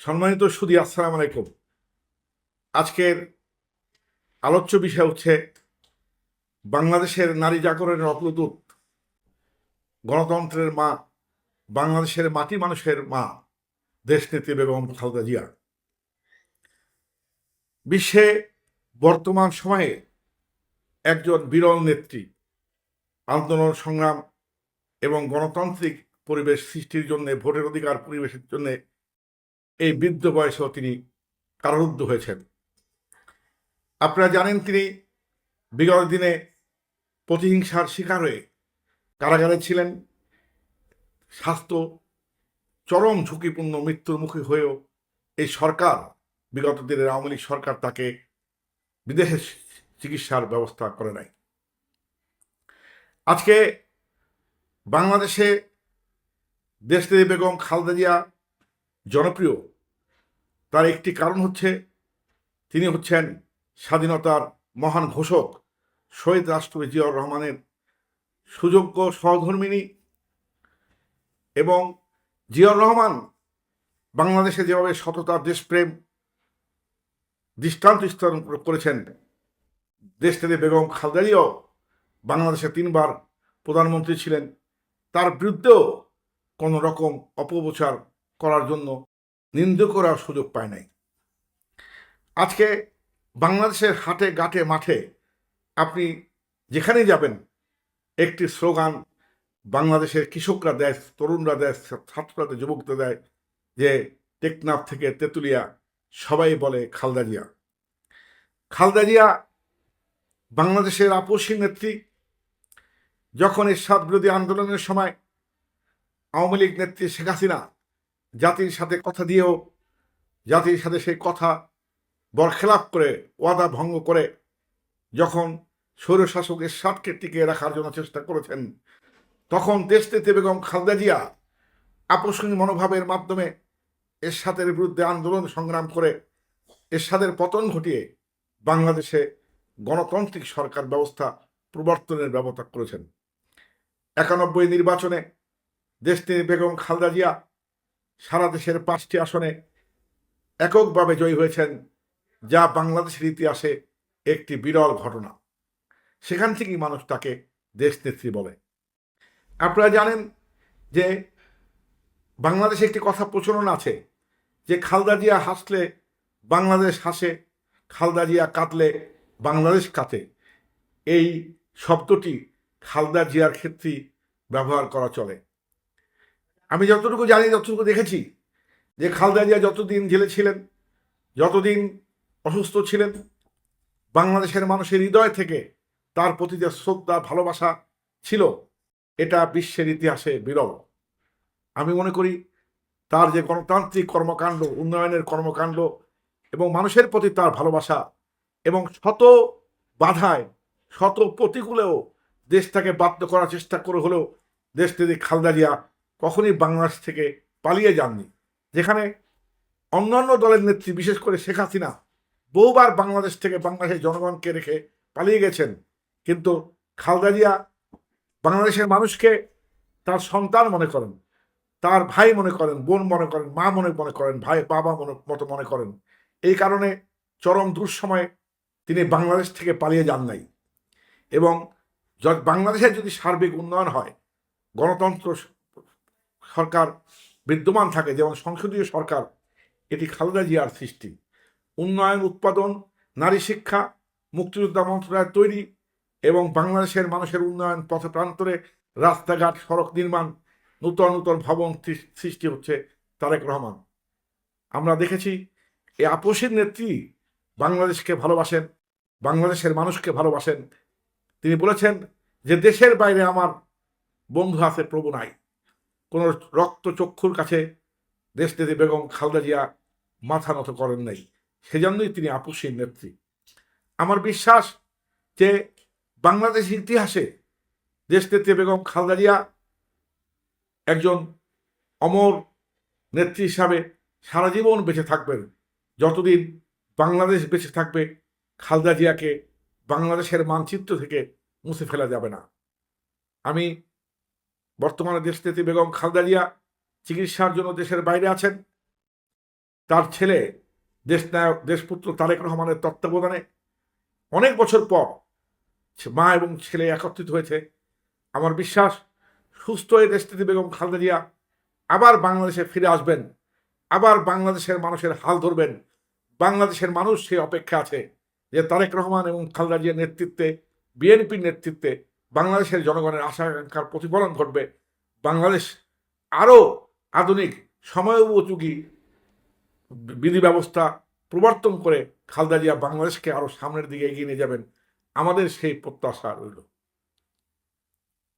সম্মানিত সুদী, আসসালাম আলাইকুম। আজকের আলোচ্য বিষয় হচ্ছে বাংলাদেশের নারী জাগরণের অগ্রদূত, গণতন্ত্রের মা, বাংলাদেশের মাটি মানুষের মা, দেশনেত্রী বেগম খালেদা জিয়া। বিশ্বে বর্তমান সময়ে একজন বিরল নেত্রী, আন্দোলন, সংগ্রাম এবং গণতান্ত্রিক পরিবেশ সৃষ্টির জন্য, ভোটের অধিকার পরিবেশের জন্য এই বৃদ্ধ বয়সেও তিনি কারারুদ্ধ হয়েছেন। আপনারা জানেন তিনি বিগত দিনে প্রতিহিংসার শিকার হয়ে কারাগারে ছিলেন। স্বাস্থ্য চরম ঝুঁকিপূর্ণ মৃত্যুর মুখী হয়েও এই সরকার, বিগত দিনের আওয়ামী লীগ সরকার তাকে বিদেশে চিকিৎসার ব্যবস্থা করে নাই। আজকে বাংলাদেশে দেশদেবী বেগম খালদা জিয়া জনপ্রিয় তার একটি কারণ হচ্ছে তিনি হচ্ছেন স্বাধীনতার মহান ঘোষক শহীদ রাষ্ট্রপতি জিয়াউর রহমানের সুযোগ্য সহধর্মিনী এবং জিয়াউর রহমান বাংলাদেশে যেভাবে সততা দেশপ্রেম দৃষ্টান্ত স্থাপন করেছেন, দেশ থেকে বেগম খালদারিও বাংলাদেশে তিনবার প্রধানমন্ত্রী ছিলেন, তার বিরুদ্ধেও কোনো রকম অপপ্রচার করার জন্য নিন্দ করার সুযোগ পায় নাই। আজকে বাংলাদেশের হাটে, ঘাটে, মাঠে আপনি যেখানেই যাবেন, একটি স্লোগান বাংলাদেশের কৃষকরা দেয়, তরুণরা দেয়, ছাত্ররা, যুবকরা দেয় যে টেকনাফ থেকে তেঁতুলিয়া সবাই বলে খালদা জিয়া। খালদা জিয়া বাংলাদেশের আপসী নেত্রী, যখন এরশাদ বিরোধী আন্দোলনের সময় আওয়ামী লীগ নেত্রী শেখ হাসিনা জাতির সাথে কথা দিয়েও, জাতির সাথে সেই কথা বরখেলাপ করে, ওয়াদা ভঙ্গ করে, যখন স্বৈরশাসক এরশাদকে টিকিয়ে রাখার জন্য চেষ্টা করেছেন, তখন দেশনেত্রী বেগম খালদা জিয়া আপসী মনোভাবের মাধ্যমে এরশাদের বিরুদ্ধে আন্দোলন সংগ্রাম করে, এরশাদের পতন ঘটিয়ে বাংলাদেশে গণতান্ত্রিক সরকার ব্যবস্থা প্রবর্তনের ব্যবস্থা করেছেন। একানব্বই নির্বাচনে দেশটির বেগম খালদা জিয়া সারা দেশের পাঁচটি আসনে এককভাবে জয়ী হয়েছেন, যা বাংলাদেশের ইতিহাসে একটি বিরল ঘটনা। সেখান থেকেই মানুষ তাকে দেশনেত্রী বলে। আপনারা জানেন যে বাংলাদেশে একটি কথা প্রচলন আছে যে, খালদা জিয়া হাসলে বাংলাদেশ হাসে, খালদা জিয়া কাঁদলে বাংলাদেশ কাঁদে। এই শব্দটি খালদা জিয়ার ক্ষেত্রেই ব্যবহার করা চলে। আমি যতটুকু জানি, যতটুকু দেখেছি, যে খালদা জিয়া যতদিন জেলে ছিলেন, যতদিন অসুস্থ ছিলেন, বাংলাদেশের মানুষের হৃদয় থেকে তার প্রতি যে শ্রদ্ধা, ভালোবাসা ছিল, এটা বিশ্বের ইতিহাসে বিরল। আমি মনে করি, তার যে গণতান্ত্রিক কর্মকাণ্ড, উন্নয়নের কর্মকাণ্ড এবং মানুষের প্রতি তার ভালোবাসা এবং শত বাধায়, শত প্রতিকূলেও দেশটাকে বাধ্য করার চেষ্টা করে হলেও দেশ থেকে খালদা জিয়া কখনই বাংলাদেশ থেকে পালিয়ে যাননি। যেখানে অন্যান্য দলের নেত্রী, বিশেষ করে শেখ হাসিনা, বহুবার বাংলাদেশ থেকে বাংলাদেশের জনগণকে রেখে পালিয়ে গেছেন। কিন্তু খালদা জিয়া বাংলাদেশের মানুষকে তার সন্তান মনে করেন, তার ভাই মনে করেন, বোন মনে করেন, মা মনে মনে করেন, ভাই, বাবা মনে, মতো মনে করেন। এই কারণে চরম দুঃসময়ে তিনি বাংলাদেশ থেকে পালিয়ে যান নাই। এবং বাংলাদেশের যদি সার্বিক উন্নয়ন হয়, গণতন্ত্র সরকার বিদ্যমান থাকে, যেমন সংসদীয় সরকার, এটি খালেদা জিয়ার সৃষ্টি। উন্নয়ন, উৎপাদন, নারী শিক্ষা, মুক্তিযোদ্ধা মন্ত্রণালয় তৈরি এবং বাংলাদেশের মানুষের উন্নয়ন পথ প্রান্তরে রাস্তাঘাট, সড়ক নির্মাণ, নূতন নূতন ভবন সৃষ্টি হচ্ছে তারেক রহমান। আমরা দেখেছি, এই আপোষের নেত্রী বাংলাদেশকে ভালোবাসেন, বাংলাদেশের মানুষকে ভালোবাসেন। তিনি বলেছেন যে, দেশের বাইরে আমার বন্ধু আছে প্রভু নাই। কোনো রক্ত চক্ষুর কাছে দেশনেত্রী বেগম খালদা জিয়া মাথা নত করেন নাই। সেজন্যই তিনি আপুসীর নেত্রী। আমার বিশ্বাস যে বাংলাদেশ ইতিহাসে দেশ দেশনেত্রী বেগম খালদা জিয়া একজন অমর নেত্রী হিসাবে সারা জীবন বেঁচে থাকবেন। যতদিন বাংলাদেশ বেঁচে থাকবে, খালদা জিয়াকে বাংলাদেশের মানচিত্র থেকে মুছে ফেলা যাবে না। আমি বর্তমানে দেশনেত্রী বেগম খালদা জিয়া চিকিৎসার জন্য দেশের বাইরে আছেন। তার ছেলে দেশনায়ক, দেশপুত্র তারেক রহমানের তত্ত্বাবধানে অনেক বছর পর মা এবং ছেলে একত্রিত হয়েছে। আমার বিশ্বাস, সুস্থ হয়ে দেশটিতে বেগম খালেদা জিয়া আবার বাংলাদেশে ফিরে আসবেন, আবার বাংলাদেশের মানুষের হাল ধরবেন, বাংলাদেশের মানুষ সেই অপেক্ষা আছে যে তারেক রহমান এবং খালেদা জিয়ার নেতৃত্বে, বিএনপির নেতৃত্বে বাংলাদেশের জনগণের আশা আকাঙ্ক্ষার প্রতিফলন ঘটবে। বাংলাদেশ আরও আধুনিক, সময়োপযোগী বিধি ব্যবস্থা প্রবর্তন করে খালদা জিয়া বাংলাদেশকে আরও সামনের দিকে এগিয়ে নিয়ে যাবেন। আমাদের সেই প্রত্যাশা রইল।